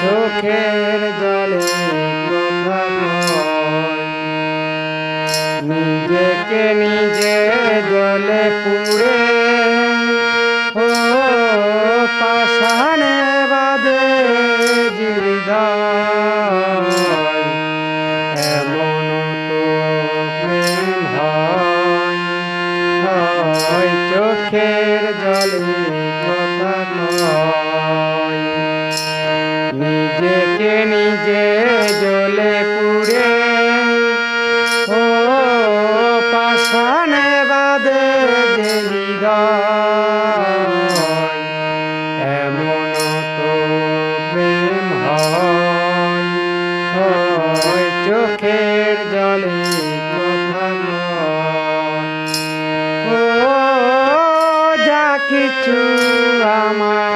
চোখের জলে নিজেকে নিজে জলে পুড়ে ও পাশানে বাদে জিরিদা এমন তো প্রেম হয় চোখের জলে to Rama.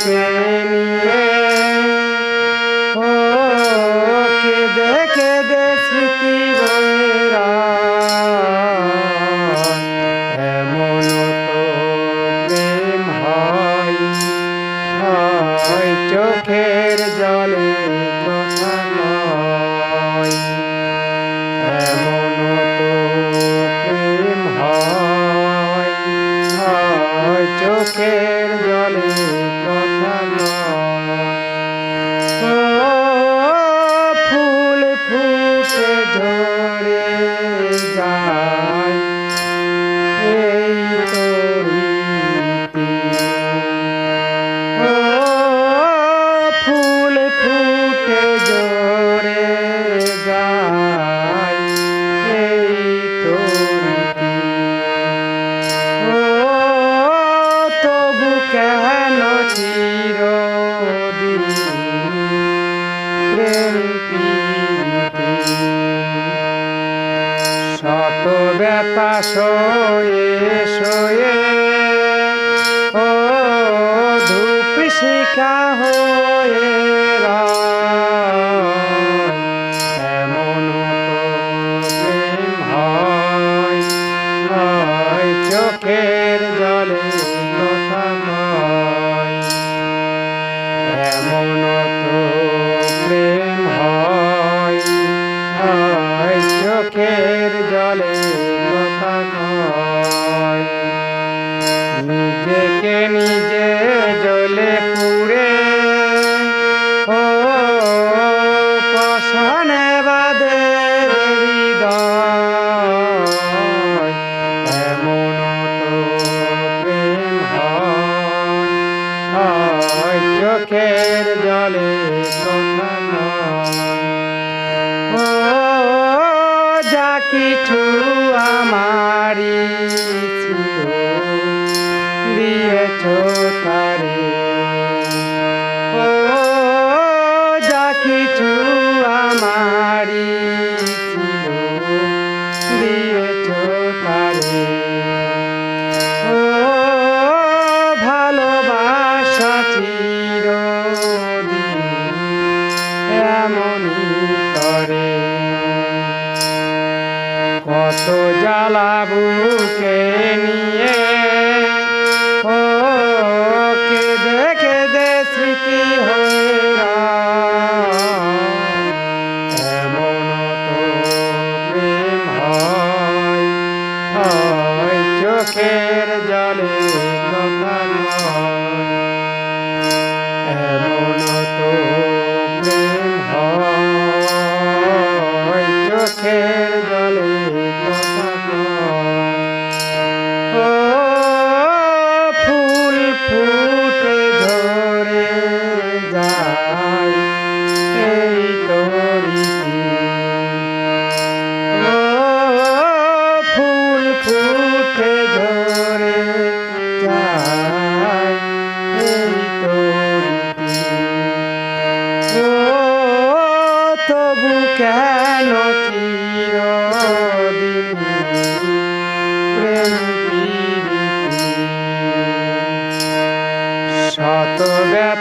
প্রেমী ও কেঁদে কেঁদে স্মৃতি বয়েরা এমন তো প্রেম হয় চোখে ব্যথা শোয়ে শোয়ে। ও ধূপ শিখা হয়ে এমন প্রেম হয় জলে এমন চোখের জলে। চোখের জলে ও যা কিছু আমারি দিয়েছ তারে। যা কিছু আমারি তারে।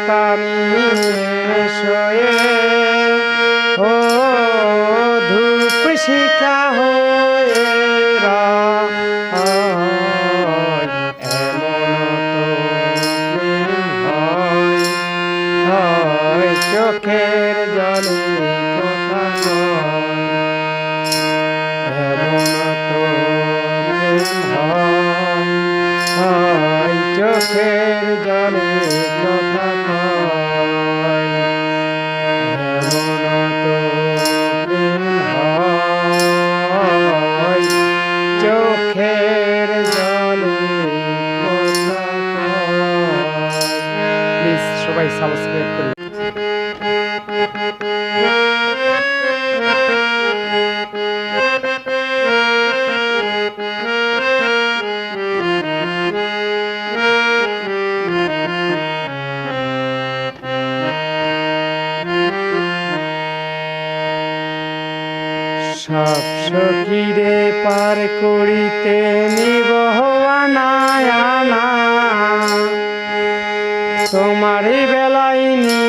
ব্যথা শোয়ে ও ধূপ শিখা হয়ে চোখের জলে কথা এমন তো হয় চোখের তোমার বেলাই নি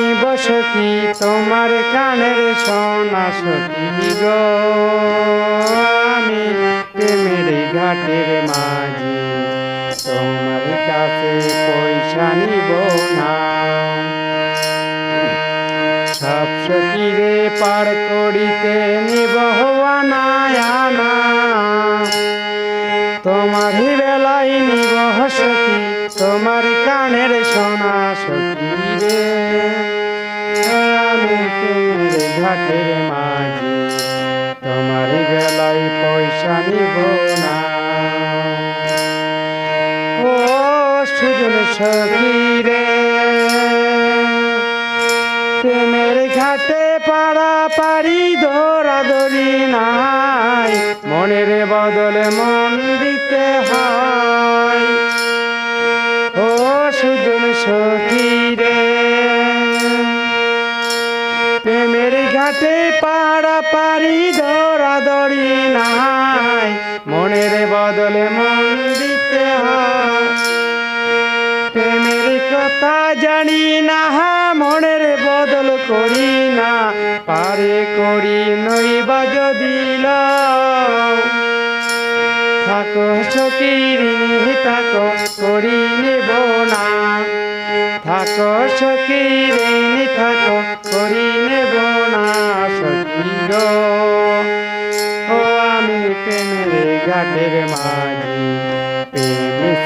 সখী, তোমার কানের সোনা সখী গো। আমি প্রেমের ঘাটের মাঝি, তোমার কাছে পয়সা নিব না। সব সখীরে পার করিতে নিব তোমার বেলায় নিব সখী তোমার কানের সোনা সখী রে। আমি প্রেমের ঘাটের মাঝি, তোমার বেলায় পয়সা নিব না। ও সুজন সখী রে, প্রেমের ঘাটে পাড়া পাড়ি দৌড়াদৌড়ি নাই মনের বদলে মন দিতে হয়। ও সুজন সখী রে প্রেমের ঘাটে পাড়া পাড়ি দৌড়াদৌড়ি নাই। মনের বদলে মন করি না, পারে করি নইবা যদি। থাকো সকিরিনী থাকো করি নেব না। থাকো সকিরিনী থাকো করি নেব না সখী ও আমি প্রেমের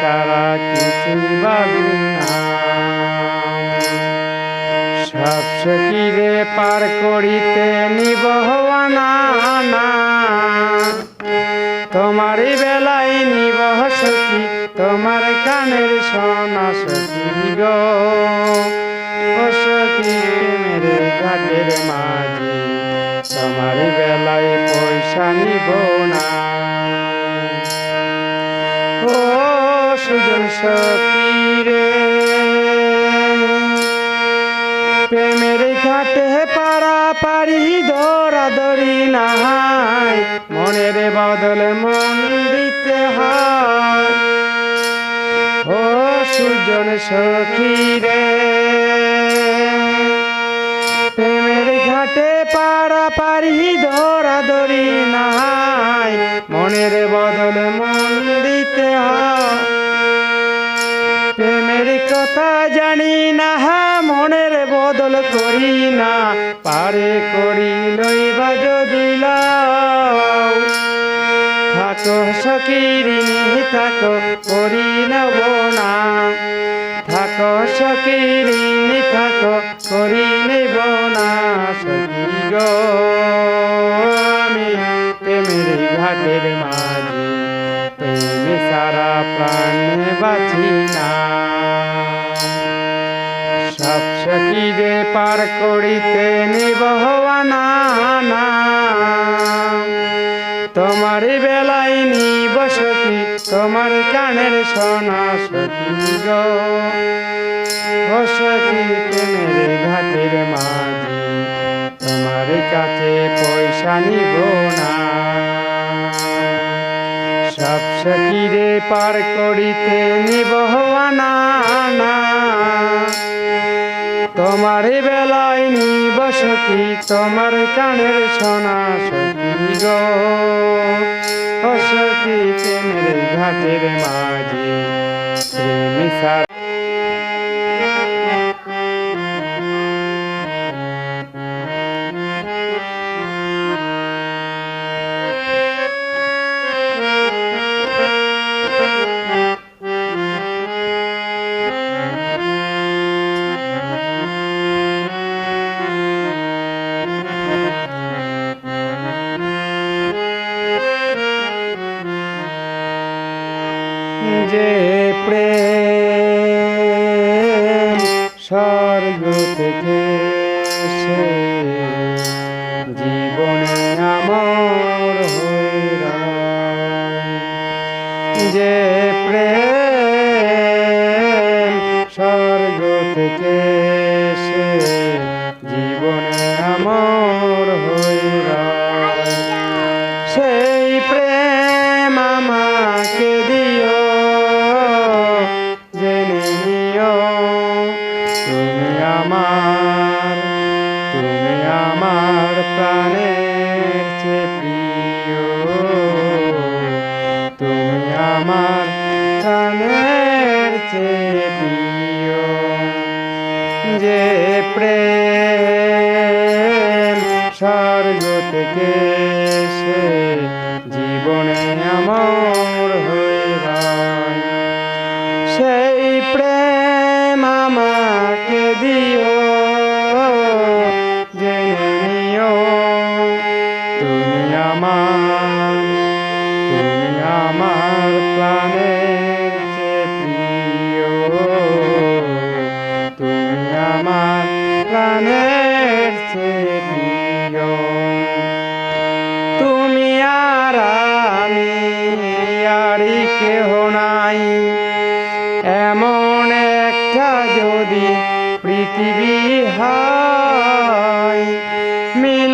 সারা কিছুই ভাবি সখীরে পার করিতে নিব না। তোমার বেলায় নিব সখী, তোমার কানের সোনা সখী গো। ও সখী প্রেমের ঘাটের মাঝি তোমার বেলায় পয়সা নিব না। ও সুজন সখী রে প্রেমের ঘাটে পাড়া পাড়ি দৌড়াদৌড়ি নাই মনের বদলে মন দিতে হয়। ও সুজন সখী রে। প্রেমের ঘাটে পাড়া পাড়ি দৌড়াদৌড়ি নাই মনের বদলে মন দিতে হয়। প্রেমের কথা জানি না বদল করি না, পারে করি লইবা যদি। থাকো সকিরিনী থাকো করি নেব না থাকো সকিরিনী থাকো করি নেব না গো, আমি প্রেমের ঘাটের মাঝি, প্রেমে সারা প্রাণে বাঁচি না। পার করিতে নিব না তোমার বেলায় নিব সখী, তোমার কানের সোনা সখী গো। ও সখী ঘাটের তোমার কাছে পয়সা নিব না। সব সখীরে পার করিতে নিব না। তোমার বেলায় নিব সখী তোমার কানের সোনা সখী গো। বসতি প্রেমের ঘাটের মাঝে প্রেমী স্বর্গ থেকে সে জীবনে আমার হইরাম যে প্রেম স্বর্গ থেকে আমার প্রাণের চেয়ে প্রিয়। যে প্রেম স্বর্গ থেকে তুমি আর আমি আরই কেহ নাই। এমন একটা যদি পৃথিবী হয় মিলনের